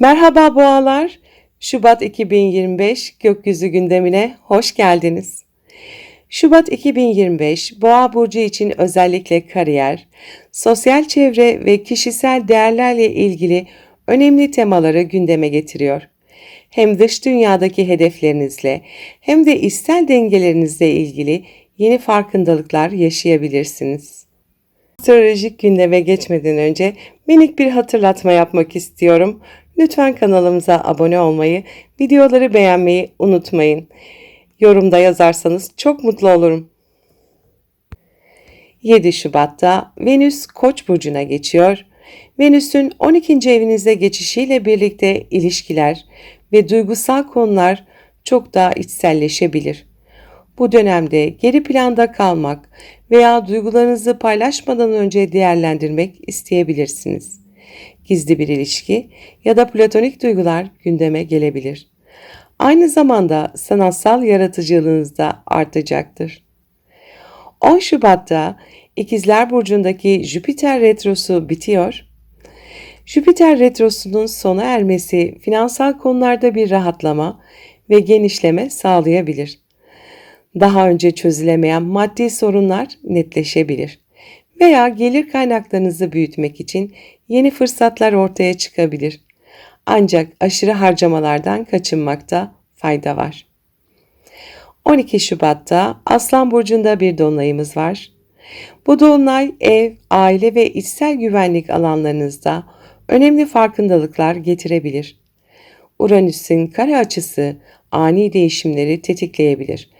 Merhaba boğalar. Şubat 2025 gökyüzü gündemine hoş geldiniz. Şubat 2025 Boğa burcu için özellikle kariyer, sosyal çevre ve kişisel değerlerle ilgili önemli temaları gündeme getiriyor. Hem dış dünyadaki hedeflerinizle hem de içsel dengelerinizle ilgili yeni farkındalıklar yaşayabilirsiniz. Astrolojik gündeme geçmeden önce minik bir hatırlatma yapmak istiyorum. Lütfen kanalımıza abone olmayı, videoları beğenmeyi unutmayın. Yorumda yazarsanız çok mutlu olurum. 7 Şubat'ta Venüs Koç burcuna geçiyor. Venüs'ün 12. evinize geçişiyle birlikte ilişkiler ve duygusal konular çok daha içselleşebilir. Bu dönemde geri planda kalmak veya duygularınızı paylaşmadan önce değerlendirmek isteyebilirsiniz. Gizli bir ilişki ya da platonik duygular gündeme gelebilir. Aynı zamanda sanatsal yaratıcılığınız da artacaktır. 10 Şubat'ta İkizler Burcu'ndaki Jüpiter Retrosu bitiyor. Jüpiter Retrosu'nun sona ermesi finansal konularda bir rahatlama ve genişleme sağlayabilir. Daha önce çözülemeyen maddi sorunlar netleşebilir veya gelir kaynaklarınızı büyütmek için yeni fırsatlar ortaya çıkabilir. Ancak aşırı harcamalardan kaçınmakta fayda var. 12 Şubat'ta Aslan Burcu'nda bir dolunayımız var. Bu dolunay ev, aile ve içsel güvenlik alanlarınızda önemli farkındalıklar getirebilir. Uranüs'ün kare açısı ani değişimleri tetikleyebilir.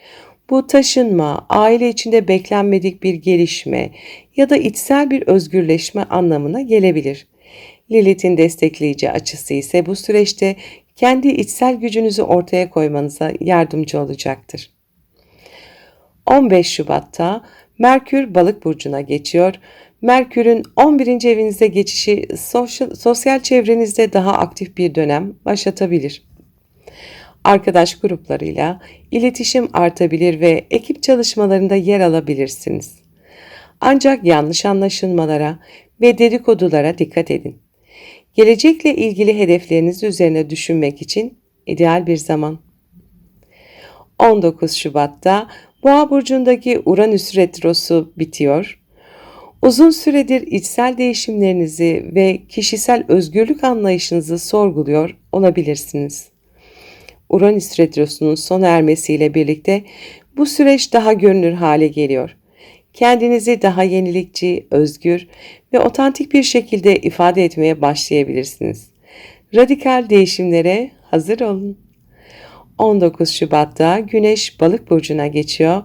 Bu taşınma, aile içinde beklenmedik bir gelişme ya da içsel bir özgürleşme anlamına gelebilir. Lilith'in destekleyici açısı ise bu süreçte kendi içsel gücünüzü ortaya koymanıza yardımcı olacaktır. 15 Şubat'ta Merkür Balık burcuna geçiyor. Merkür'ün 11. evinize geçişi sosyal, sosyal çevrenizde daha aktif bir dönem başlatabilir. Arkadaş gruplarıyla iletişim artabilir ve ekip çalışmalarında yer alabilirsiniz. Ancak yanlış anlaşılmalara ve dedikodulara dikkat edin. Gelecekle ilgili hedefleriniz üzerine düşünmek için ideal bir zaman. 19 Şubat'ta Boğa burcundaki Uranüs retrosu bitiyor. Uzun süredir içsel değişimlerinizi ve kişisel özgürlük anlayışınızı sorguluyor olabilirsiniz. Uranüs retrosunun sona ermesiyle birlikte bu süreç daha görünür hale geliyor. Kendinizi daha yenilikçi, özgür ve otantik bir şekilde ifade etmeye başlayabilirsiniz. Radikal değişimlere hazır olun. 19 Şubat'ta Güneş Balık burcuna geçiyor.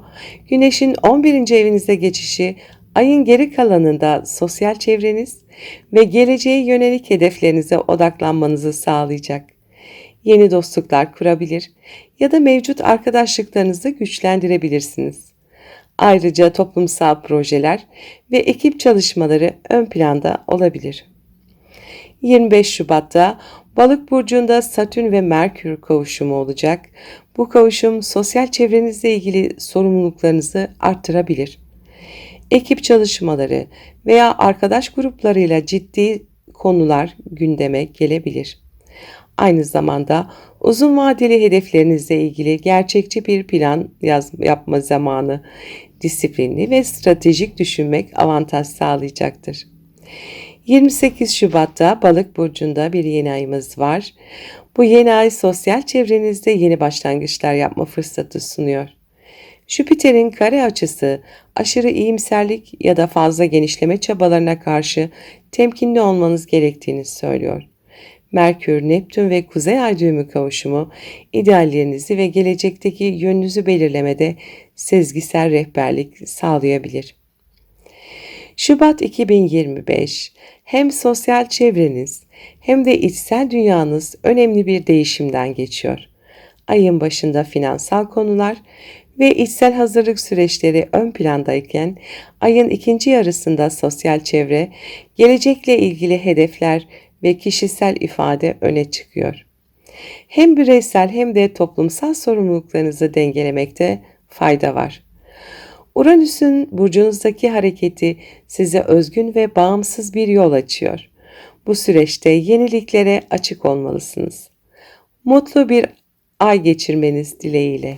Güneşin 11. evinize geçişi ayın geri kalanında sosyal çevreniz ve geleceğe yönelik hedeflerinize odaklanmanızı sağlayacak. Yeni dostluklar kurabilir ya da mevcut arkadaşlıklarınızı güçlendirebilirsiniz. Ayrıca toplumsal projeler ve ekip çalışmaları ön planda olabilir. 25 Şubat'ta Balık burcunda Satürn ve Merkür kavuşumu olacak. Bu kavuşum sosyal çevrenizle ilgili sorumluluklarınızı arttırabilir. Ekip çalışmaları veya arkadaş gruplarıyla ciddi konular gündeme gelebilir. Aynı zamanda uzun vadeli hedeflerinizle ilgili gerçekçi bir plan yaz, yapma zamanı, disiplinli ve stratejik düşünmek avantaj sağlayacaktır. 28 Şubat'ta Balık burcunda bir yeni ayımız var. Bu yeni ay sosyal çevrenizde yeni başlangıçlar yapma fırsatı sunuyor. Jüpiter'in kare açısı aşırı iyimserlik ya da fazla genişleme çabalarına karşı temkinli olmanız gerektiğini söylüyor. Merkür, Neptün ve Kuzey Ay düğümü kavuşumu ideallerinizi ve gelecekteki yönünüzü belirlemede sezgisel rehberlik sağlayabilir. Şubat 2025 hem sosyal çevreniz hem de içsel dünyanız önemli bir değişimden geçiyor. Ayın başında finansal konular ve içsel hazırlık süreçleri ön plandayken ayın ikinci yarısında sosyal çevre, gelecekle ilgili hedefler ve kişisel ifade öne çıkıyor. Hem bireysel hem de toplumsal sorumluluklarınızı dengelemekte fayda var. Uranüs'ün burcunuzdaki hareketi size özgün ve bağımsız bir yol açıyor. Bu süreçte yeniliklere açık olmalısınız. Mutlu bir ay geçirmeniz dileğiyle.